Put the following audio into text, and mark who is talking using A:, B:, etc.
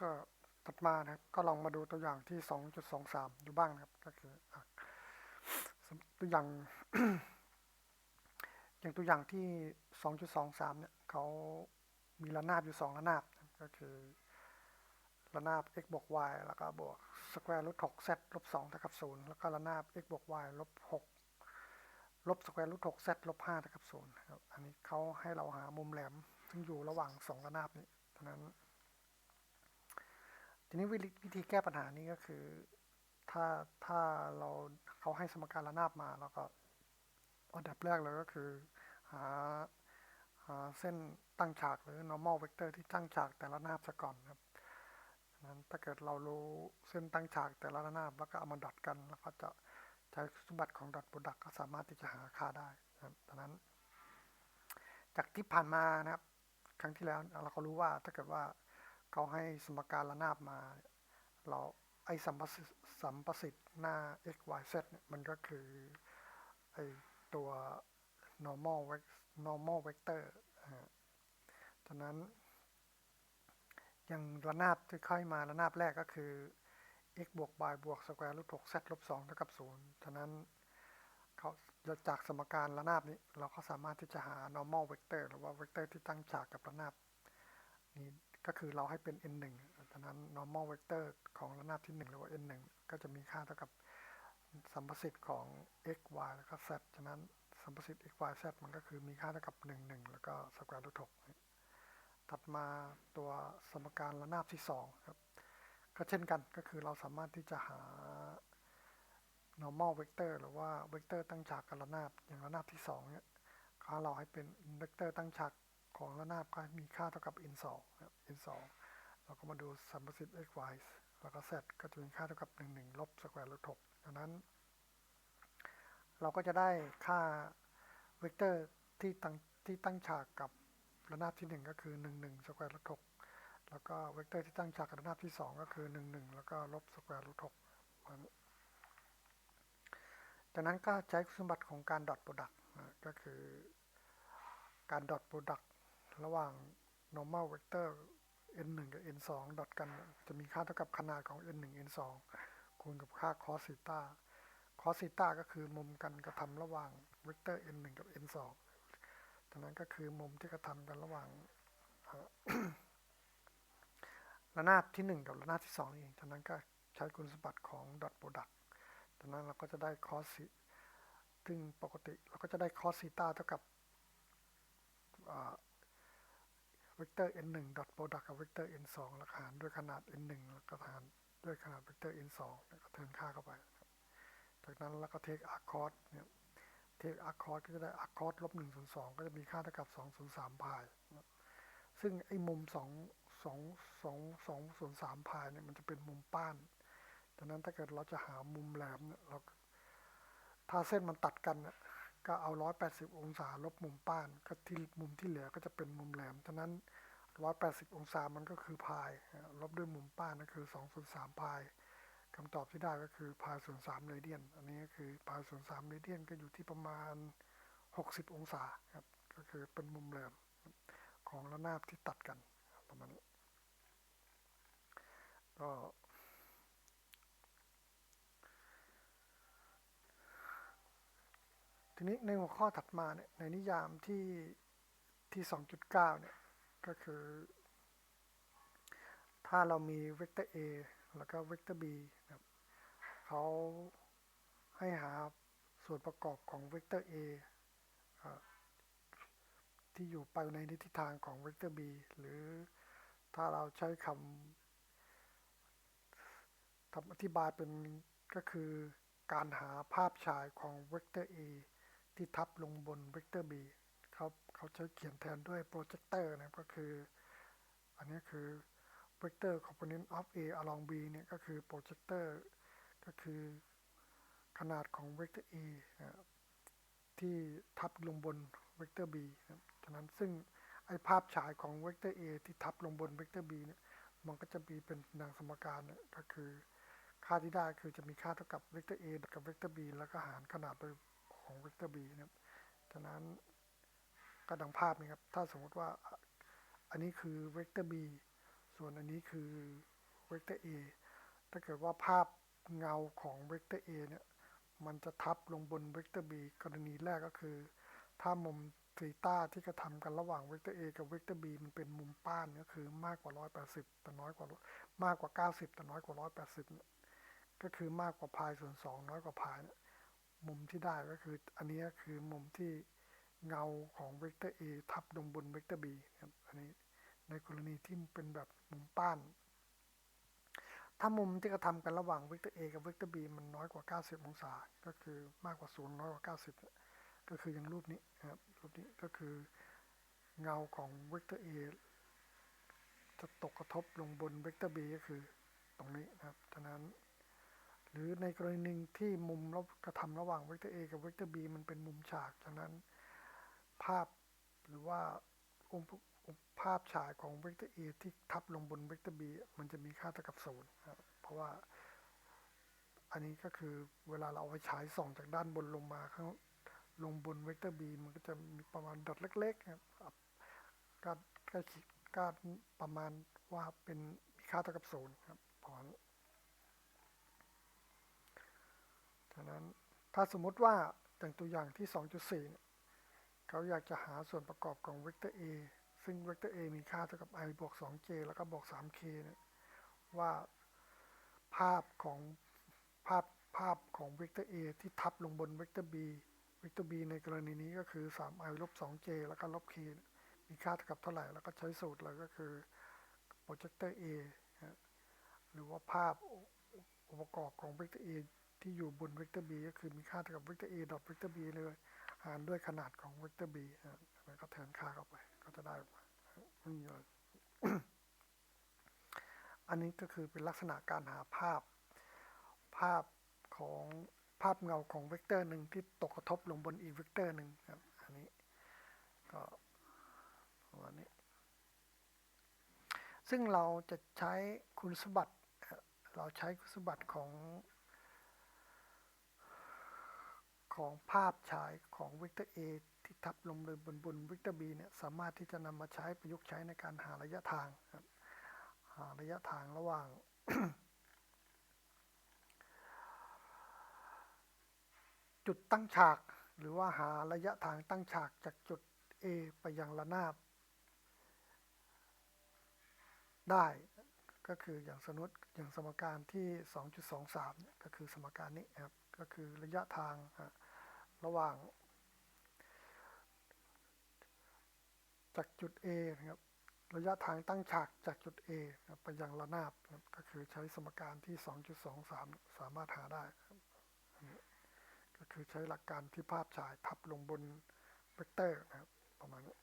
A: ก็ถัดมานะครับ ก็ลองมาดูตัวอย่างที่ 2.23 ดูบ้างนะครับ ก็คือตัวอย่าง อย่างตัวอย่างที่ 2.23 เนี่ยเขามีระนาบอยู่ 2 ระนาบ ก็คือระนาบ x บวก y แล้วก็บวก square root 6 z ลบ2เท่ากับ0แล้วก็ระนาบ x บวก y ลบ6ลบ square root 6 z ลบ5เท่ากับ0นะครับ อันนี้เขาให้เราหามุมแหลม ซึ่งอยู่ระหว่าง 2 ระนาบนี้ฉะนั้น ทีนี้วิธีวิธีแก้ปัญหานี้ก็คือ ถ้าถ้าเราเขาให้สมการระนาบมาแล้วก็อันดับแรกเลยก็คือหาหาเส้นตั้งฉากหรือ normal vector ที่ตั้งฉากแต่ละนาบซะก่อนครับนั้นถ้าเกิดเรารู้เส้นตั้งฉากแต่ละระนาบแล้วก็เอามาดอทกันแล้วก็จะใช้สมบัติของดอทโปรดักก็สามารถที่จะหาค่าได้นะครับดังนั้น จากที่ผ่านมานะครับ ครั้งที่แล้วเราก็รู้ว่าถ้าเกิดว่า เขาให้สมการระนาบมา เราไอ้สัมประสิทธิ์สัมประสิทธิ์หน้า x y z เนี่ยมันก็คือไอ้ตัว normal vec- normal vector ฉะนั้นอย่างระนาบที่ค่อยมาระนาบแรกก็คือ x บวก y บวก square root 6 z ลบ2เท่ากับ0ฉะนั้นเขาจากสมการระนาบนี้เราก็สามารถที่จะหา normal vector หรือว่า vector ที่ตั้งฉากกับระนาบนี้ ก็คือเราให้เป็น n 1ฉะนั้น normal vector ของระนาบที่ 1 หรือว่า n 1 ก็จะมีค่าเท่ากับสัมประสิทธิ์ของ x y แล้วก็ z ฉะนั้นสัมประสิทธิ์ x y z มันก็คือมีค่าเท่ากับ 1 1 แล้วก็ square root 6ถัดมาตัวสมการระนาบที่ 2 ครับ ก็เช่นกันก็คือเราสามารถที่จะหา normal vector หรือว่า vector ตั้งฉากกับระนาบอย่างระนาบที่2เนี่ยเขาเราให้เป็น vector ตั้งฉาก ของระนาบก็มีค่าเท่ากับ n 2ครับ n 2เราก็มาดูสัมประสิทธิ์ x y แล้วก็ z ก็จะมีค่าเท่ากับ 1 1 ลบ square root ดังนั้น เราก็จะได้ค่าเวกเตอร์ที่ตั้งที่ตั้งฉากกับระนาบที่ 1 ก็คือ 1 1 square root แล้วก็เวกเตอร์ที่ตั้งฉากกับระนาบที่ 2 ก็คือ 1 1 แล้วก็ลบ square root 6จากนั้นก็ใช้คุณสมบัติของการดอทโปรดักต์ก็คือการดอทโปรดักต์ ระหว่าง normal vector n 1กับ n 2ดอทกันจะมีค่าเท่ากับขนาดของ n 1 n 2คูณกับค่า cos ซีตา cos ซีตาก็คือมุมกันกระทำระหว่างเวกเตอร์ n 1กับ n 2ดังนั้นก็คือมุมที่กระทำกันระหว่างระนาบที่ 1 กับระนาบที่2เองฉะนั้นก็ใช้คุณสมบัติของ dot product ดังนั้นเราก็จะได้ cos ซึ่งปกติเราก็จะได้ cos ซีตาเท่ากับ เวกเตอร์ n 1 dot product กับเวกเตอร์ n 2แล้วหารด้วยขนาด n 1แล้วก็หารด้วยขนาดเวกเตอร์ n 2แล้วก็เทิร์นค่าเข้าไป จากนั้นเราก็เทคอาร์คอสเนี่ยเทคอาร์คอสก็จะได้อาร์คอสลบหนึ่งส่วนสองก็จะมีค่าเท่ากับสองส่วนสามพาย ซึ่งไอ้มุมสองสองสองสองส่วนสามพายเนี่ยมันจะเป็นมุมป้านดังนั้นถ้าเกิดเราจะหามุมแหลมเนี่ยเราถ้าเส้นมันตัดกันเนี่ย ก็เอาร้อยแปดสิบองศาลบมุมป้านก็ที่มุมที่เหลือก็จะเป็นมุมแหลมฉะนั้นร้อยแปดสิบองศามันก็คือพายลบด้วยมุมป้านก็คือสองส่วนสามพายคำตอบที่ได้ก็คือพายส่วนสามเรเดียน อันนี้ก็คือพายส่วนสามเรเดียนก็อยู่ที่ประมาณหกสิบองศาครับ ก็คือเป็นมุมแหลมของระนาบที่ตัดกันประมาณนี้ก็ ทีนี้ในหัวข้อถัดมาเนี่ยในนิยามที่ที่ 2.9 เนี่ย ก็คือ ถ้าเรามีเวกเตอร์ A แล้วก็เวกเตอร์ b นะครับเขาให้หาส่วนประกอบของเวกเตอร์ a ที่อยู่ไปในทิศทางของเวกเตอร์ b หรือถ้าเราใช้คำคำอธิบายเป็นก็คือการหาภาพฉายของเวกเตอร์ a ที่ทับลงบนเวกเตอร์ b เขาเขาใช้เขียนแทนด้วยโปรเจคเตอร์นะก็คือ อันนี้คือ vector component of A along B เนี่ยก็คือ projector ก็คือขนาดของ vector A นะที่ทับลงบน vector B นะฉะนั้นซึ่งไอภาพฉายของ vector A ที่ทับลงบน vector B เนี่ยมันก็จะมีเป็นดังสมการก็คือค่าที่ได้คือจะมีค่าเท่ากับ vector A กับ vector B แล้วก็หารขนาดโดย ของ vector B นะครับฉะนั้นก็ดังภาพนี้ครับ ถ้าสมมติว่าอันนี้คือ vector B ส่วนอันนี้คือเวกเตอร์ A ถ้าเกิดว่าภาพเงาของเวกเตอร์ A เนี่ย มันจะทับลงบนเวกเตอร์ B กรณีแรกก็คือ ถ้ามุมซีต้าที่กระทำกันระหว่างเวกเตอร์ A กับเวกเตอร์ B มันเป็นมุมป้านก็คือมากกว่า 180 แต่น้อยกว่ามากกว่า 90 แต่น้อยกว่า 180 ก็คือมากกว่าพายส่วน2น้อยกว่าพายเนี่ย มุมที่ได้ก็คืออันนี้คือมุมที่เงาของเวกเตอร์ A ทับลงบนเวกเตอร์ B ครับอันนี้ในกรณีที่เป็นแบบมุมป้าน ถ้ามุมที่กระทำกันระหว่างเวกเตอร์ A กับเวกเตอร์ B มันน้อยกว่า 90 องศา ก็คือมากกว่า0น้อยกว่า 90 ก็คืออย่างรูปนี้ครับรูปนี้ก็คือเงาของเวกเตอร์ A จะตกกระทบลงบนเวกเตอร์ B ก็คือตรงนี้นะครับฉะนั้น หรือในกรณีหนึ่งที่มุมรกระทำระหว่างเวกเตอร์ A กับเวกเตอร์ B มันเป็นมุมฉากฉะนั้น ภาพหรือว่าองค์ภาพฉากของเวกเตอร์ A ที่ทับลงบนเวกเตอร์ B มันจะมีค่าเท่ากับศูนย์เพราะว่าอันนี้ก็คือเวลาเราเอาไปฉายส่องจากด้านบนลงมาข้างลงบนเวกเตอร์ B มันก็จะมีประมาณดอทเล็กๆครับก็กล้คิดก็ประมาณว่าเป็นมีค่าเท่ากับศูนย์ครับประมาณ ฉะนั้นถ้าสมมติว่าอย่างตัวอย่างที่ 2.4เนี่เขาอยากจะหาส่วนประกอบของเวกเตอร์ A ซึ่งเวกเตอร์ A มีค่าเท่ากับ i บวก 2j แล้วก็บวก 3k เนี่ยว่าภาพของภาพภาพของเวกเตอร์ A ที่ทับลงบนเวกเตอร์ B เวกเตอร์ B ในกรณีนี้ก็คือ 3i ลบ 2j แล้วก็ลบ k มีค่าเท่ากับเท่าไหร่ แล้วก็ใช้สูตรเลยก็คือโปรเจคเตอร์ A หรือว่าภาพองค์ประกอบของเวกเตอร์ A ที่อยู่บนเวกเตอร์ B ก็คือมีค่าเท่ากับเวกเตอร์ A ดอทเวกเตอร์ B เลย หารด้วยขนาดของเวกเตอร์ B แล้วก็แทนค่าเข้าไป ก็จะได้ออกมาอันนี้ก็คือเป็นลักษณะการหาภาพ ภาพของภาพเงาของเวกเตอร์หนึ่งที่ตกกระทบลงบนอีกเวกเตอร์หนึ่งครับ อันนี้ก็ประมาณนี้ ซึ่งเราจะใช้คุณสมบัติ เราใช้คุณสมบัติของ ของภาพฉายของเวกเตอร์ A ที่ทับลงเลยบนบนเวกเตอร์ B เนี่ยสามารถที่จะนำมาใช้ประยุกต์ใช้ในการหาระยะทางหาระยะทางระหว่าง จุดตั้งฉาก หรือว่าหาระยะทางตั้งฉากจากจุด A ไปยังระนาบ ได้ก็คืออย่างสมมติอย่างสมการที่ 2.23เนี่ยก็คือสมการนี้ครับ ก็คือระยะทาง ระหว่าง จากจุด A นะครับระยะทางตั้งฉากจากจุด A ไปยังระนาบก็คือใช้สมการที่ 2.23 สามารถหาได้ ก็คือใช้หลักการที่ภาพฉายทับลงบนเวกเตอร์นะครับประมาณนี้